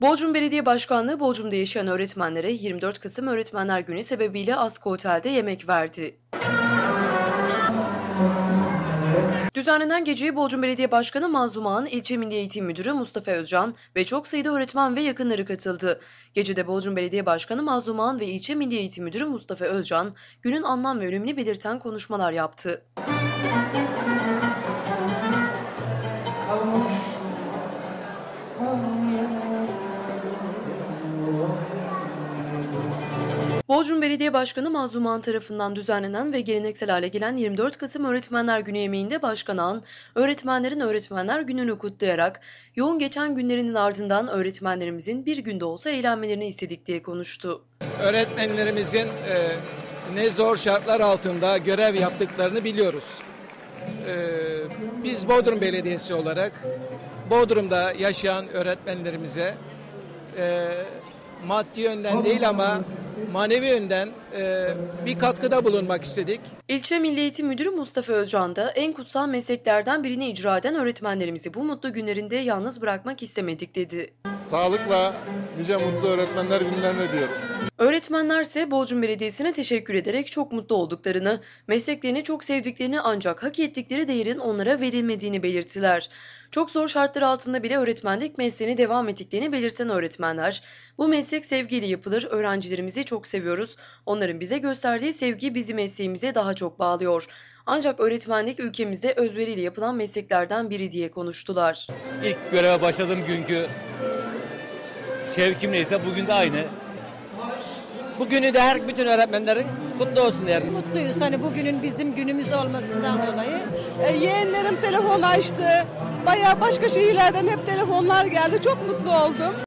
Bodrum Belediye Başkanlığı Bodrum'da yaşayan öğretmenlere 24 Kasım Öğretmenler Günü sebebiyle Askı Otel'de yemek verdi. Düzenlenen geceye Bodrum Belediye Başkanı Mazlum Ağan, İlçe Milli Eğitim Müdürü Mustafa Özcan ve çok sayıda öğretmen ve yakınları katıldı. Gecede Bodrum Belediye Başkanı Mazlum Ağan ve İlçe Milli Eğitim Müdürü Mustafa Özcan, günün anlam ve önemini belirten konuşmalar yaptı. Bodrum Belediye Başkanı Mazlum Ağan tarafından düzenlenen ve geleneksel hale gelen 24 Kasım Öğretmenler Günü yemeğinde Başkan Ağan, öğretmenlerin Öğretmenler Günü'nü kutlayarak yoğun geçen günlerinin ardından öğretmenlerimizin bir günde olsa eğlenmelerini istedik diye konuştu. öğretmenlerimizin e, ne zor şartlar altında görev yaptıklarını biliyoruz. E, biz Bodrum Belediyesi olarak Bodrum'da yaşayan öğretmenlerimize e, maddi yönden değil ama manevi yönden bir katkıda bulunmak istedik. İlçe Milli Eğitim Müdürü Mustafa Özcan da en kutsal mesleklerden birini icra eden öğretmenlerimizi bu mutlu günlerinde yalnız bırakmak istemedik dedi. Sağlıkla nice mutlu öğretmenler günlerine diyorum. Öğretmenler ise Bodrum Belediyesi'ne teşekkür ederek çok mutlu olduklarını, mesleklerini çok sevdiklerini ancak hak ettikleri değerin onlara verilmediğini belirttiler. Çok zor şartlar altında bile öğretmenlik mesleğine devam ettiklerini belirten öğretmenler, bu meslek sevgiyle yapılır, öğrencilerimizi çok seviyoruz, onların bize gösterdiği sevgi bizi mesleğimize daha çok bağlıyor. Ancak öğretmenlik ülkemizde özveriyle yapılan mesleklerden biri diye konuştular. İlk göreve başladığım günkü şevkim neyse bugün de aynı. Bugünü de her bütün öğretmenlerin kutlu olsun diyelim. Mutluyuz hani bugünün bizim günümüz olmasından dolayı. E, yeğenlerim telefon açtı. Bayağı başka şehirlerden hep telefonlar geldi. Çok mutlu oldum.